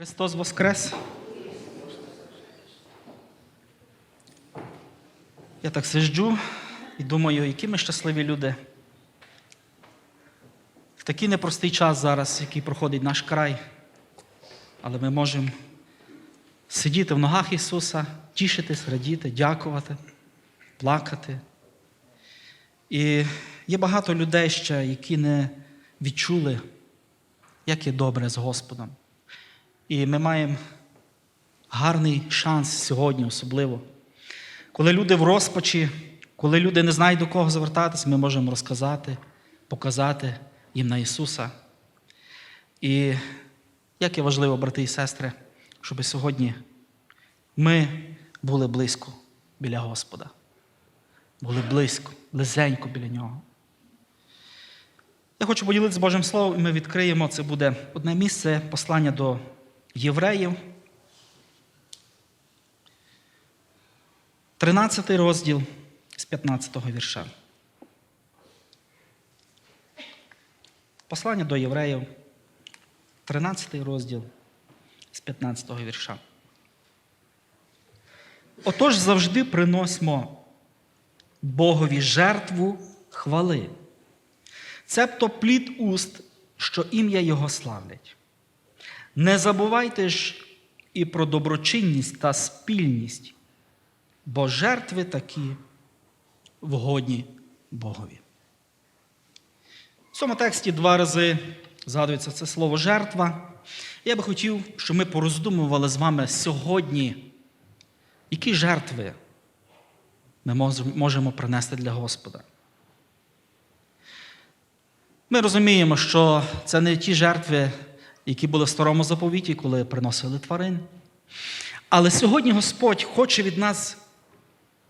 Христос Воскрес. Я так сиджу і думаю, які ми щасливі люди. В такий непростий час зараз, який проходить наш край, але ми можемо сидіти в ногах Ісуса, тішитись, радіти, дякувати, плакати. І є багато людей ще, які не відчули, як є добре з Господом. І ми маємо гарний шанс сьогодні, особливо. Коли люди в розпачі, коли люди не знають до кого звертатись, ми можемо розказати, показати їм на Ісуса. І як є важливо, брати і сестри, щоб сьогодні ми були близько біля Господа. Були близько, близенько біля Нього. Я хочу поділитися Божим Словом, і ми відкриємо. Це буде одне місце послання до євреїв. 13 розділ з 15 вірша. Послання до євреїв, 13 розділ з 15 вірша. Отож завжди приносимо Богові жертву хвали. Цебто плід уст, що ім'я Його славлять. Не забувайте ж і про доброчинність та спільність, бо жертви такі вгодні Богові. В цьому тексті два рази згадується це слово жертва. Я би хотів, щоб ми пороздумували з вами сьогодні, які жертви ми можемо принести для Господа. Ми розуміємо, що це не ті жертви, які були в старому заповіті, коли приносили тварин. Але сьогодні Господь хоче від нас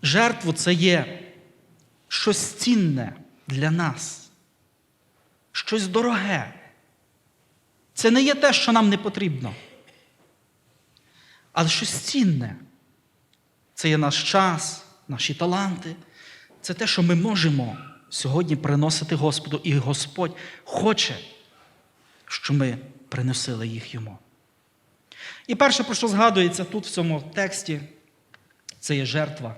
жертву це є щось цінне для нас, щось дороге. Це не є те, що нам не потрібно. Але щось цінне. Це є наш час, наші таланти. Це те, що ми можемо сьогодні приносити Господу, і Господь хоче, щоб ми приносили їх йому. І перше, про що згадується тут, в цьому тексті, це є жертва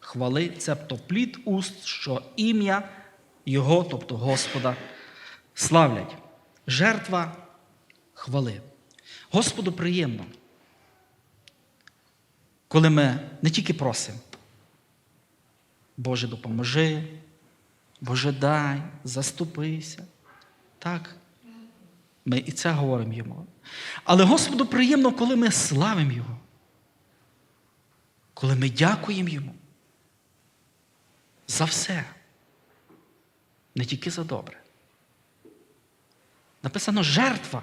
хвали, цебто плід уст, що ім'я Його, тобто Господа, славлять. Жертва хвали. Господу приємно, коли ми не тільки просимо, Боже, допоможи, Боже, дай, заступися. Так, ми і це говоримо йому. Але Господу приємно, коли ми славимо Його, коли ми дякуємо Йому за все, не тільки за добре. Написано жертва.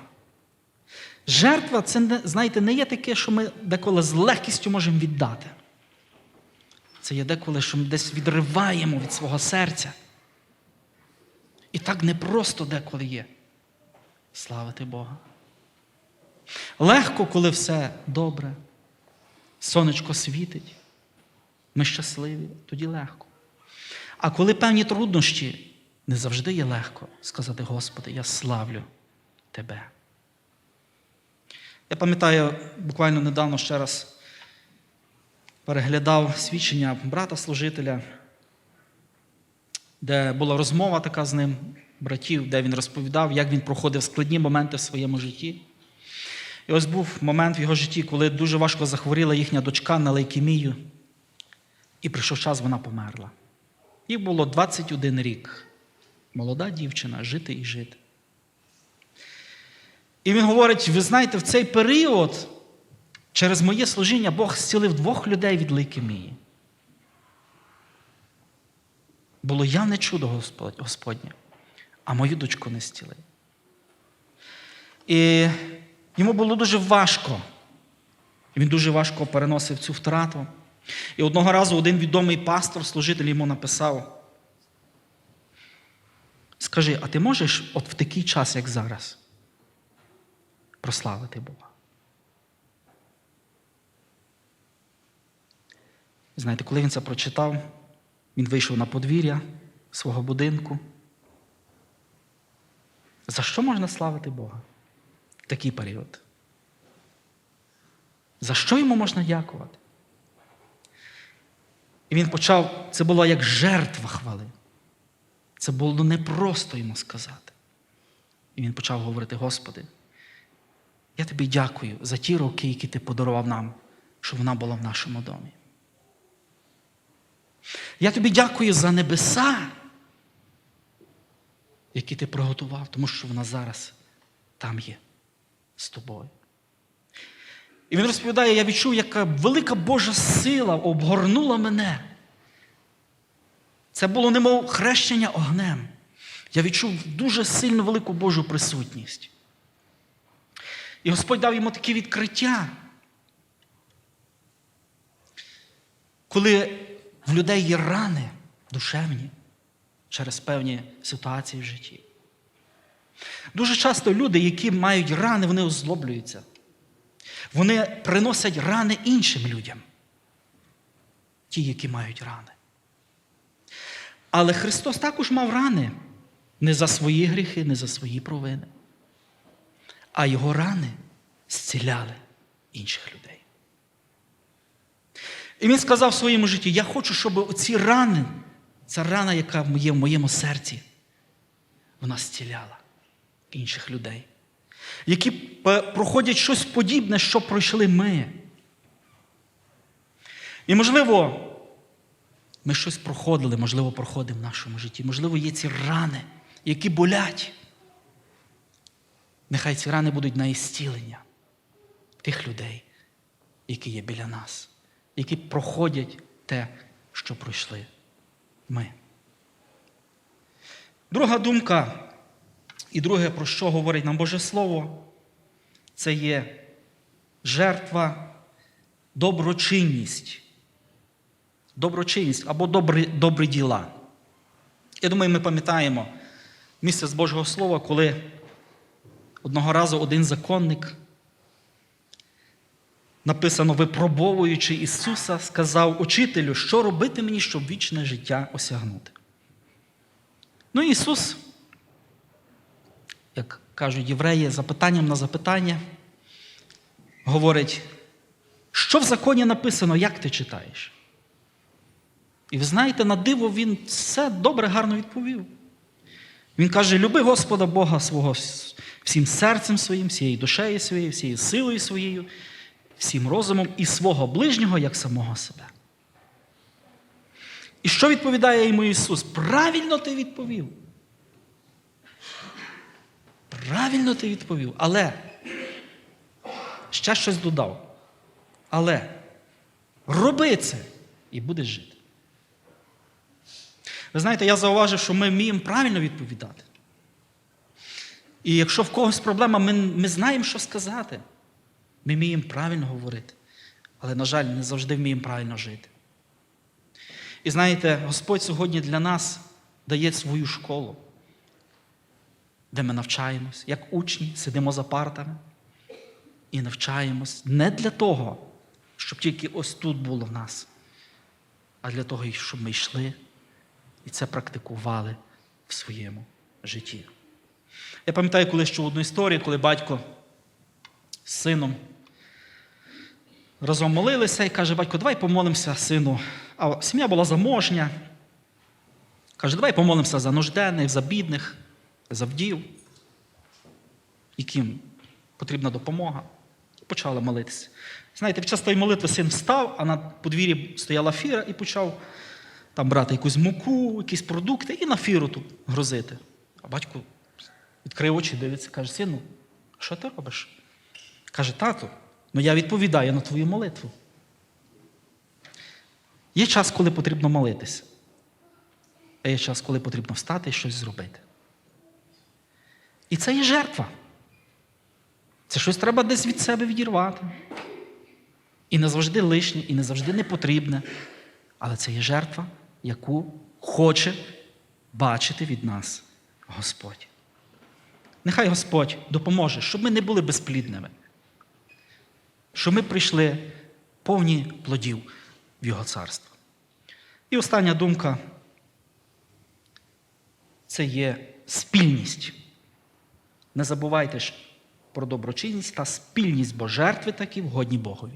Жертва це, знаєте, не є таке, що ми деколи з легкістю можемо віддати. Це є деколи, що ми десь відриваємо від свого серця. І так непросто деколи є. Славити Бога. Легко, коли все добре, сонечко світить, ми щасливі, тоді легко. А коли певні труднощі, не завжди є легко сказати, Господи, я славлю Тебе. Я пам'ятаю, буквально недавно ще раз переглядав свідчення брата-служителя, де була розмова така з ним, братів, де він розповідав, як він проходив складні моменти в своєму житті. І ось був момент в його житті, коли дуже важко захворіла їхня дочка на лейкемію, і прийшов час, вона померла. Їй було 21 рік. Молода дівчина, жити і жити. І він говорить: ви знаєте, в цей період через моє служіння Бог зцілив двох людей від лейкемії. Було явне чудо Господнє, а мою дочку не зцілив. І йому було дуже важко. Він дуже важко переносив цю втрату. І одного разу один відомий пастор, служитель йому написав: Скажи, а ти можеш от в такий час, як зараз, прославити Бога? Знаєте, коли він це прочитав, він вийшов на подвір'я свого будинку. За що можна славити Бога в такий період? За що йому можна дякувати? І він почав, це була як жертва хвали. Це було непросто йому сказати. І він почав говорити: Господи, я тобі дякую за ті роки, які ти подарував нам, щоб вона була в нашому домі. Я тобі дякую за небеса, які ти приготував, тому що вона зараз там є з тобою. І він розповідає, я відчув, яка велика Божа сила обгорнула мене. Це було немов хрещення огнем. Я відчув дуже сильну велику Божу присутність. І Господь дав йому такі відкриття. Коли в людей є рани душевні через певні ситуації в житті. Дуже часто люди, які мають рани, вони озлоблюються. Вони приносять рани іншим людям. Ті, які мають рани. Але Христос також мав рани не за свої гріхи, не за свої провини. А його рани зціляли інших людей. І він сказав в своєму житті: я хочу, щоб оці рани, ця рана, яка є в моєму серці, вона зціляла інших людей, які проходять щось подібне, що пройшли ми. І, можливо, ми щось проходили, можливо, проходимо в нашому житті. Можливо, є ці рани, які болять. Нехай ці рани будуть на ісцілення тих людей, які є біля нас, які проходять те, що пройшли ми. Друга думка, і друге, про що говорить нам Боже Слово, це є жертва, доброчинність. Доброчинність або добрі, добрі діла. Я думаю, ми пам'ятаємо місце з Божого Слова, коли одного разу один законник, написано, випробовуючи Ісуса, сказав учителю, що робити мені, щоб вічне життя осягнути. Ну, Ісус, як кажуть євреї, запитанням на запитання, говорить, що в законі написано, як ти читаєш? І ви знаєте, на диво він все добре, гарно відповів. Він каже: люби Господа Бога свого всім серцем своїм, всією душею своєю, всією силою своєю, всім розумом і свого ближнього як самого себе. І що відповідає йому Ісус? Правильно ти відповів. Правильно ти відповів. Але ще щось додав. Але роби це і будеш жити. Ви знаєте, я зауважив, що ми вміємо правильно відповідати. І якщо в когось проблема, ми, ми знаємо, що сказати. Ми вміємо правильно говорити. Але, на жаль, не завжди вміємо правильно жити. І знаєте, Господь сьогодні для нас дає свою школу, де ми навчаємось, як учні, сидимо за партами і навчаємось не для того, щоб тільки ось тут було в нас, а для того, щоб ми йшли і це практикували в своєму житті. Я пам'ятаю колись чув одну історію, коли батько з сином разом молилися і каже, батько, давай помолимося сину. А сім'я була заможня. Каже, давай помолимося за нужденних, за бідних, за вдів, яким потрібна допомога. І почали молитися. Знаєте, під час тої молитви син встав, а на подвір'ї стояла фіра і почав там брати якусь муку, якісь продукти і на фіру тут грузити. А батько відкрив очі, дивиться, каже, сину, що ти робиш? Каже, тату, ну я відповідаю на твою молитву. Є час, коли потрібно молитися, а є час, коли потрібно встати і щось зробити. І це є жертва. Це щось треба десь від себе відірвати. І не завжди лишнє, і не завжди непотрібне. Але це є жертва, яку хоче бачити від нас Господь. Нехай Господь допоможе, щоб ми не були безплідними, щоб ми прийшли повні плодів в Його царство. І остання думка це є спільність. Не забувайте, про доброчинність та спільність, бо жертви такі вгодні Богові.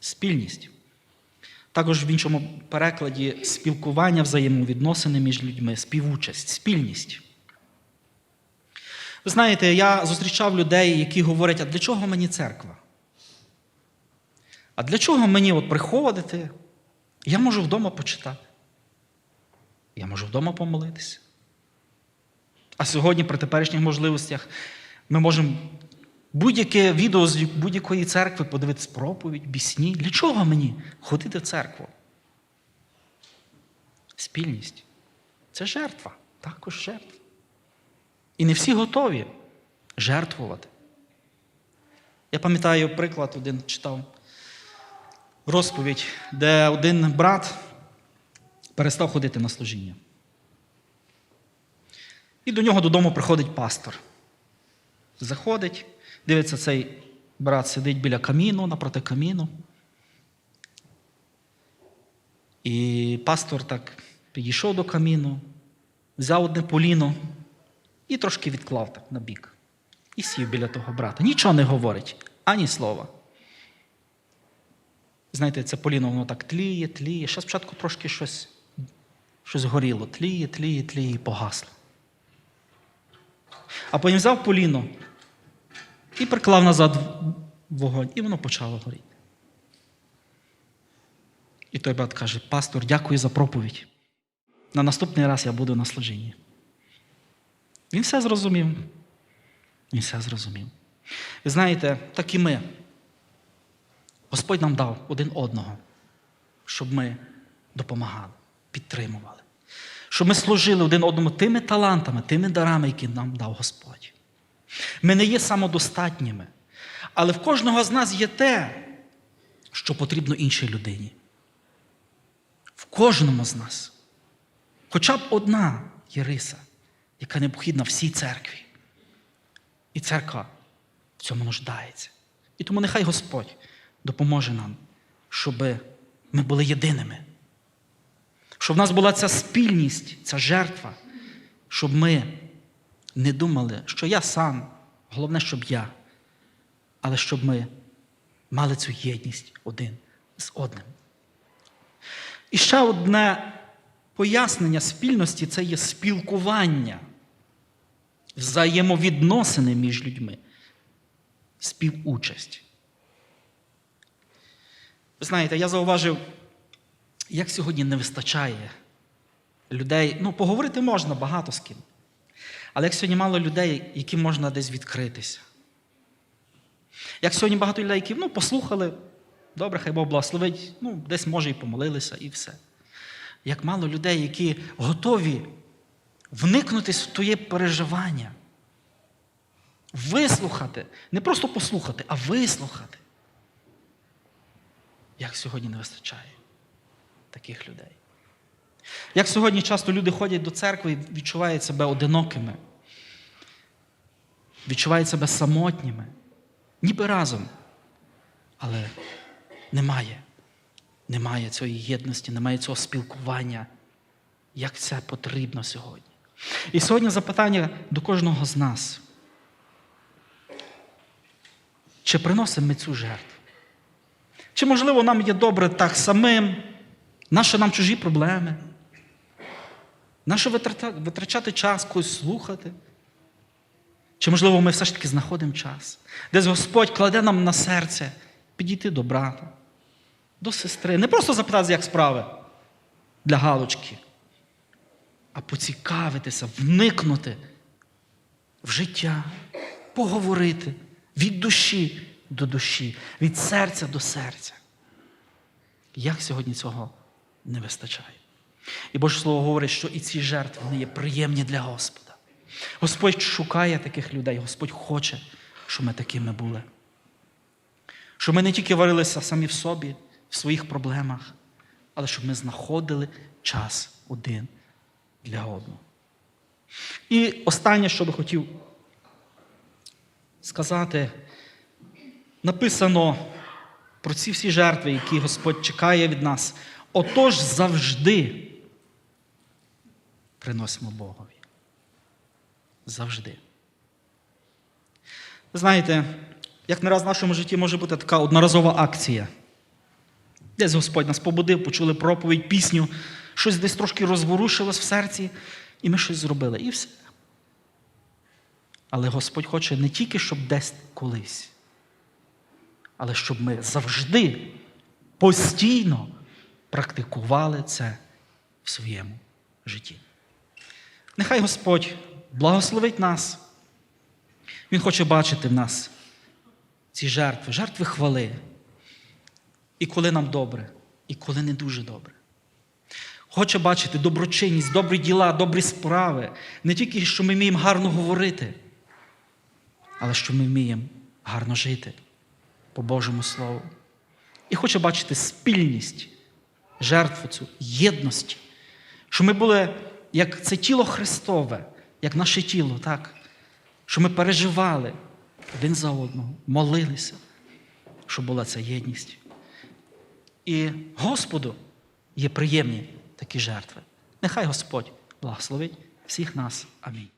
Спільність. Також в іншому перекладі спілкування, взаємовідносини між людьми, співучасть, спільність. Ви знаєте, я зустрічав людей, які говорять, а для чого мені церква? А для чого мені от приходити? Я можу вдома почитати. Я можу вдома помолитися. А сьогодні, при теперішніх можливостях, ми можемо будь-яке відео з будь-якої церкви подивитися проповідь, бісні. Для чого мені ходити в церкву? Спільність. Це жертва, також жертва. І не всі готові жертвувати. Я пам'ятаю приклад, один читав розповідь, де один брат перестав ходити на служіння. І до нього додому приходить пастор. Заходить, дивиться, цей брат сидить біля каміну, напроти каміну. І пастор так підійшов до каміну, взяв одне поліно і трошки відклав так на бік. І сів біля того брата. Нічого не говорить, ані слова. Знаєте, це поліно, воно так тліє, тліє. Ще спочатку трошки щось, щось горіло. Тліє, тліє, тліє і погасло. А потім взяв поліно і приклав назад вогонь, і воно почало горіти. І той брат каже: Пастор, дякую за проповідь. На наступний раз я буду на служінні. Він все зрозумів. Він все зрозумів. Ви знаєте, так і ми. Господь нам дав один одного, щоб ми допомагали, підтримували, щоб ми служили один одному тими талантами, тими дарами, які нам дав Господь. Ми не є самодостатніми, але в кожного з нас є те, що потрібно іншій людині. В кожному з нас. Хоча б одна є риса, яка необхідна всій церкві. І церква в цьому нуждається. І тому нехай Господь допоможе нам, щоб ми були єдиними. Щоб в нас була ця спільність, ця жертва, щоб ми не думали, що я сам, головне, щоб я, але щоб ми мали цю єдність один з одним. І ще одне пояснення спільності це є спілкування, взаємовідносини між людьми, співучасть. Знаєте, я зауважив, як сьогодні не вистачає людей. Ну, поговорити можна багато з ким. Але як сьогодні мало людей, яким можна десь відкритися. Як сьогодні багато людей, які ну, послухали, добре, хай Бог благословить, ну, десь може і помолилися, і все. Як мало людей, які готові вникнутись в твоє переживання, вислухати, не просто послухати, а вислухати. Як сьогодні не вистачає таких людей. Як сьогодні часто люди ходять до церкви і відчувають себе одинокими, відчувають себе самотніми, ніби разом, але немає. Немає цієї єдності, немає цього спілкування, як це потрібно сьогодні. І сьогодні запитання до кожного з нас. Чи приносимо ми цю жертву? Чи, можливо, нам є добре так самим? Нащо нам чужі проблеми? Нащо витрачати час когось слухати? Чи, можливо, ми все ж таки знаходимо час? Десь Господь кладе нам на серце підійти до брата, до сестри. Не просто запитати, як справи для галочки, а поцікавитися, вникнути в життя, поговорити від душі до душі, від серця до серця. Як сьогодні цього не вистачає? І Боже Слово говорить, що і ці жертви вони є приємні для Господа. Господь шукає таких людей, Господь хоче, щоб ми такими були. Щоб ми не тільки варилися самі в собі, в своїх проблемах, але щоб ми знаходили час один для одного. І останнє, що би хотів сказати, написано про ці всі жертви, які Господь чекає від нас. Отож завжди приносимо Богові. Завжди. Ви знаєте, як не раз в нашому житті може бути така одноразова акція. Десь Господь нас побудив, почули проповідь, пісню, щось десь трошки розворушилось в серці, і ми щось зробили. І все. Але Господь хоче не тільки, щоб десь колись, але щоб ми завжди постійно практикували це в своєму житті. Нехай Господь благословить нас. Він хоче бачити в нас ці жертви, жертви хвали. І коли нам добре, і коли не дуже добре. Хоче бачити доброчинність, добрі діла, добрі справи. Не тільки, що ми вміємо гарно говорити, але що ми вміємо гарно жити по Божому Слову. І хоче бачити спільність, жертву цю, єдності, що ми були як це тіло Христове, як наше тіло, так? що ми переживали один за одного, молилися, щоб була ця єдність. І Господу є приємні такі жертви. Нехай Господь благословить всіх нас. Амінь.